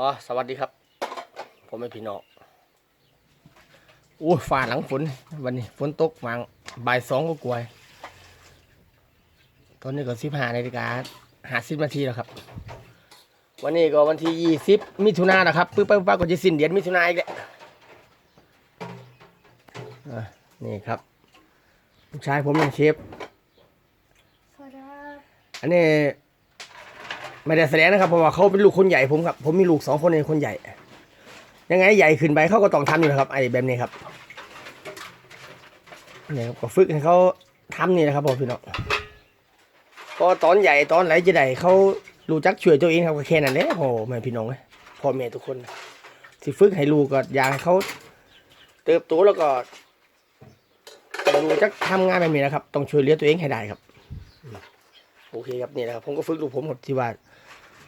อ๋อสวัสดีครับ ผมเป็นพี่น้องอู้ฝ่าหลังฝนวันนี้ฝนตกมาบ่ายสองก็กลัวาตอนนี้ก็สิบห้านาฬิกาหาสิบนาทีแล้วครับ วันนี้ก็วันที่ยี่สิบมิถุนายนนะครับปึ๊บปึ๊บปึ๊บก็จะสิ้นเดือนมิถุนายนอีกแล้วอะนี่ครับลูกชายผมเป็นเชฟสวัสดีครับอันนี้ ไม่ได้แสดงนะครับเพราะว่าเขาเป็นลูกคนใหญ่ผมครับผมมีลูกสองคนเองคนใหญ่ ยังไงใหญ่ขึ้นไปเขาก็ต้องทำอยู่นะครับไอ้แบบนี้ครับเนี่ยครับก็ฝึกให้เขาทำนี่นะครับผมพี่น้องพอตอนใหญ่ตอนไหนจะได้เขารู้จักช่วยตัวเองครับก็แค่นั้นแหละโอ้แม่พี่น้องเอ้ยพ่อแม่ทุกคนที่ฝึกให้ลูกก็อยากให้เขาเติบโตแล้วก็รู้จักทำงานแบบนี้นะครับ ต้องช่วยเหลือตัวเองให้ได้ครับ โอเคครับนี่แหละครับผมก็ฝึกลูกผมครับที่ว่า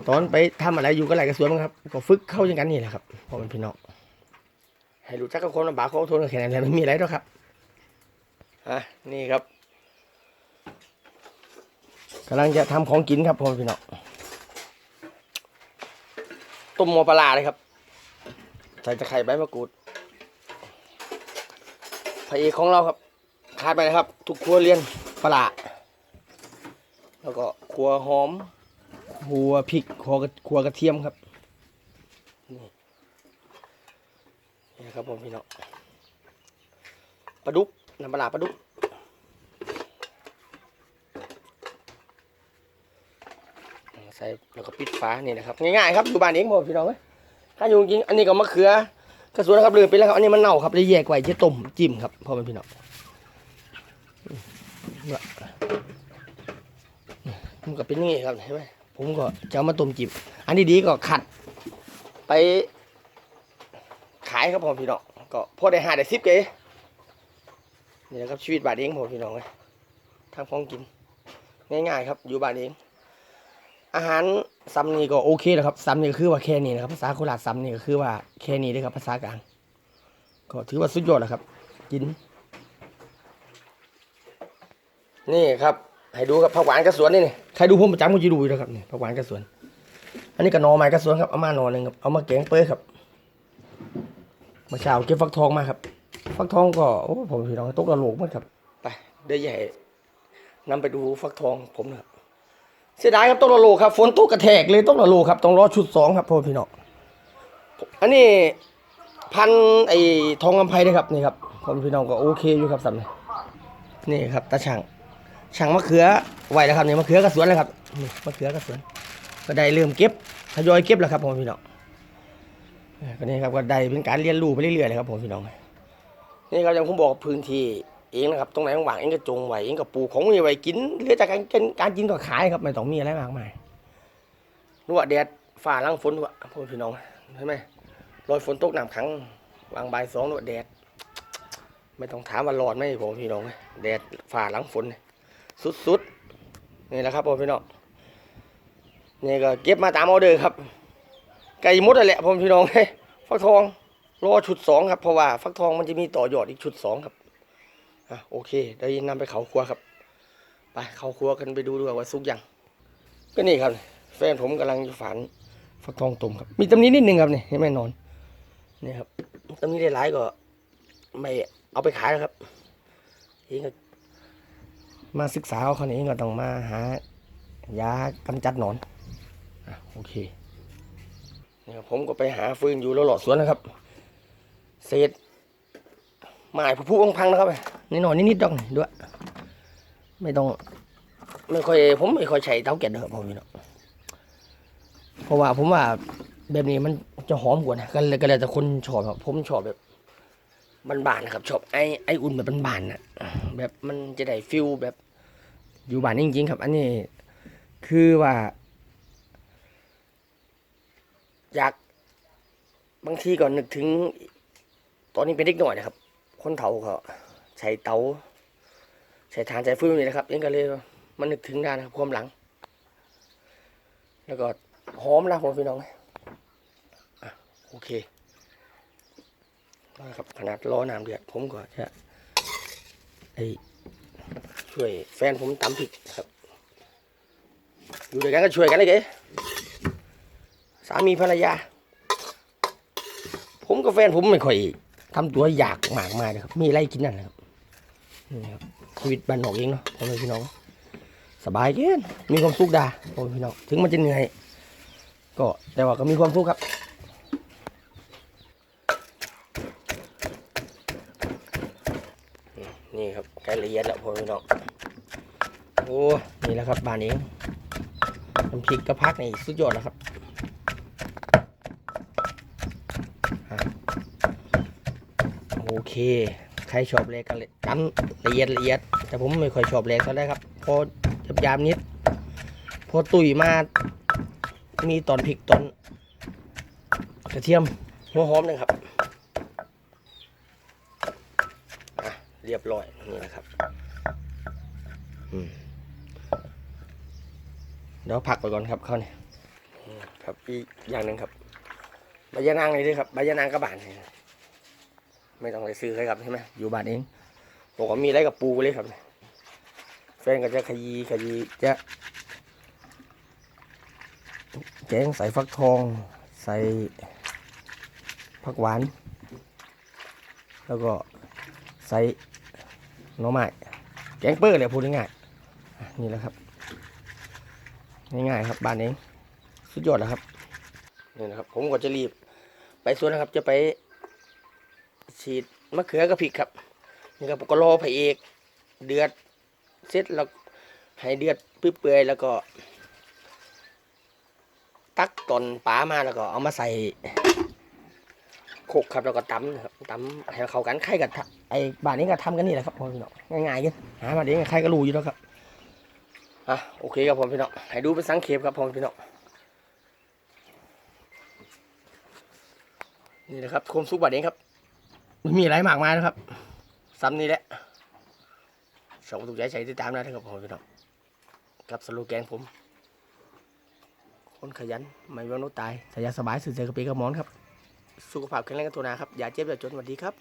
ตอนไปทำอะไรอยู่ก็ไหลกระสวนมั้งครับ ก็ฝึกเข้าอย่างนั้นนี่แหละครับพอเป็นพี่น้องให้รู้จักกับความลำบากของทนแค่นั้นแหละไม่มีอะไรหรอกครับอะนี่ครับกำลังจะทำของกินครับพ่อแม่พี่น้องต้มหมอปลาเลยครับ ใส่ตะไคร้ใบมะกรูดพระเอกของเราครับขาดไปนะครับ ทุกครัวเรียนปลา แล้วก็ขัวหอมหัวพริกขัวกระขัวกระเทียมครับนี่นี่นะครับผมพี่น้องปลาดุกน้ำปลาร้าปลาดุกใส่แล้วก็ปิดฝานี่นะครับง่ายๆครับอยู่บ้านเองผมพี่น้องเอ้ยถ้าอยู่จริงๆอันนี้ก็มะเขือกระสวนนะครับลืมไปแล้วครับอันนี้มันเน่าครับเลยแยกไว้จะต้มจิ้มครับพ่อแม่พี่น้อง มันก็เป็นอย่างนี้ครับเห็นไหมผมก็จะเอามาต้มจิบ อันนี้ดีก็ขัด ไป ขายครับผมพี่น้องก็พอได้หาได้สิบเกนี่แหละครับชีวิตบาทเองผมพี่น้องเลยทำของกิน ง่ายๆครับ อยู่บ้านเอง อาหารซ้ำนี่ก็โอเคแล้วครับซ้ำนี่ก็คือว่าแค่นี้นะครับ ภาษาโคราชซ้ำนี่ก็คือว่าแค่นี้เลยครับ ภาษากลางก็ถือว่าสุดยอดแล้วครับ กิน นี่ครับ ให้ดูครับผักหวานกระสวนนี่นี่ ใครดูผมประจำก็จะดูอยู่แล้วครับนี่ผักหวานกระสวน อันนี้ก็นอไม้กระสวนครับเอามานอหนึ่งครับเอามาแกงเปื้อยครับมื่อเช้าเก็บฟักทองมาครับ ฟักทองก็โอ้ผมพี่น้องตกละโหลกหมดครับไปเดี๋ยวใหญ่นำไปดูฟักทองผมนะครับเสียดายครับตกละโหลกครับฝนตกกระแทกเลยตกละโหลกครับต้องรอชุดสองครับพ่อพี่น้องอันนี้พันไอ้ทองกำไพนะครับนี่ครับพ่อพี่น้องก็โอเคอยู่ครับสำเนีนี่ครับตาช่าง ช่างมะเขือไหวแล้วครับนี่มะเขือกระสวนแล้วครับนี่มะเขือกระสวนก็ได้เริ่มเก็บทยอยเก็บแล้วครับผมพี่น้องเอ่อก็นี่ครับก็ได้เป็นการเรียนรู้ไปเรื่อยๆเลยครับผมพี่น้องนี่ครับอย่างผมบอกพื้นที่เองนะครับตรงไหนว่างเองก็จงไว้เองก็ปลูกของมีไว้กินเหลือจากการกินการกินก็ขายครับไม่ต้องมีอะไรมากมายนวแดดฝ่าหลังฝนวะพ่อพี่น้องใช่ไหมรอยฝนตกน้ำขังวางใบสองนวแดด ไม่ต้องถามว่าร้อนไหมผมพี่น้องแดดฝ่าหลังฝนเนี่ย สุดๆนี่แหละครับพ่อพี่น้องนี่ก็เก็บมาตามออเดอร์ครับ ไก่มดนั่นแหละพ่อพี่น้องเฮ้ยฟักทองรอชุดสองครับเพราะว่าฟักทองมันจะมีต่อยอดอีกชุดสองครับอะโอเคได้นำไปเขาครัวครับไปเขาครัวกันไปดูดูว่าสุกยังก็นี่ครับ แฟนผมกำลังฝานฟักทองตุ่มครับ มีตำนี้นิดนึงครับนี่ให้แม่นอนนี่ครับตำนี้ได้หลายก็ไม่เอาไปขายแล้วครับเองก็ มาศึกษาเอาเขานี้ก็ต้องมาหายากำจัดหนอนอะโอเคนี่ครับผมก็ไปหาฟืนอยู่แล้วหลอดสวนนะครับ เศษไม้ผู้ผู้พังๆนะครับนี่หน่อยนิดๆดอกด้วย ไม่ต้องไม่ค่อยผมไม่ค่อยใช้เตาแก๊สนะครับผมนี่เนาะเพราะว่าผมว่าแบบนี้มันจะหอมกว่านะก็เลยก็เลยแต่คนชอบครับผมชอบแบบ บานๆนะครับชอบไอไออุ่นแบบบานๆนะแบบมันจะได้ฟิลแบบอยู่บ้านจริงๆครับ อันนี้คือว่าอยากบางทีก็นึกถึง ตอนนี้เป็นเด็กหน่อยนะครับ คนเฒ่าก็ใช้เตาใช้ทานใช้ฟืนนี่นะครับเองก็เลยมันนึกถึงได้นะครับความหลัง แล้วก็หอมนะผมพี่น้องโอเค นะครับขนาดรอน้ำเดือดผมก็จะไอช่วยแฟนผมตำพริกครับ อยู่ด้วยกันก็ช่วยกันเลยเก๋สามีภรรยา ผมกับแฟนผมไม่ค่อยทำตัวอยากหมากมายนะครับ มีอะไรกินนั่นแหละครับนี่ครับชีวิตบ้านนอกเองเนาะพ่อแม่พี่น้อง สบายเกินมีความสุขดาพ่อแม่พี่น้อง ถึงมันจะเหนื่อย ก็แต่ว่าก็มีความสุขครับ นี่ครับใกล้ละเอียดแล้วพ่อพี่น้องโอ้นี่แหละครับบานเองน้ำพริกกระพักนี่สุดยอดแล้วครับโอเค ใครชอบเล็กกันเลยจำละเอียดละเอียด แต่ผมไม่ค่อยชอบเล็กเท่าไหรครับพอจับยามนิด พอตุยมา มีตอนพริกตอนกระเทียมหัวหอมหนึงครับอะ เรียบร้อยนี่นะครับเดี๋ยวผักไปก่อนครับเข้าเนี่ยครับอีกอย่างหนึ่งครับใบยะนางนี่ด้วยครับใบยะนางกระบาลนี่ไม่ต้องไปซื้อเลยครับใช่ไหมอยู่บ้านเองบอกว่ามีอะไรกับปูเลยครับแฟนก็จะขยีขยีจะแกงใส่ฟักทอง ใส่ผักหวาน แล้วก็ใส่ หน่อไม้แกงเปิ้ลเลยพูดง่ายๆนี่แหละครับ ง่ายๆครับบ้านเองสุดยอดแล้วครับนี่นะครับ ผมก็จะรีบ ไปสวนนะครับ จะไป ฉีดมะเขือกับพริกครับนี่ครับก็รอพระเอกเดือดเสร็จแล้วให้เดือดเปื่อยๆแล้วก็ ตักตอนปลามาแล้วก็เอามาใส่โคกครับแล้วก็ตำนะครับตำให้เข้ากันใครกับ ไอ้บ้านนี้ก็ทำกันนี่แหละครับพ่อพี่น้องง่ายๆกันหามาเองใครก็รู้อยู่แล้วครับอะโอเคครับผมพี่น้องให้ดูเป็นสังเขปครับพ่อพี่น้องนี่นะครับโคมซุปบาดเองครับไม่มีอะไรมากมายนะครับซ้ำนี่แหละสองถูกใจใช้ติดตามได้นะครับผมพี่น้องกับสโลแกนผม คนขยันไม่ว่านุตายสายาสบายสื่อเจกระปีกระมอนครับ สุขภาพแข็งแรงกันตัวนาครับ อย่าเจ็บอย่าจนสวัสดีครับ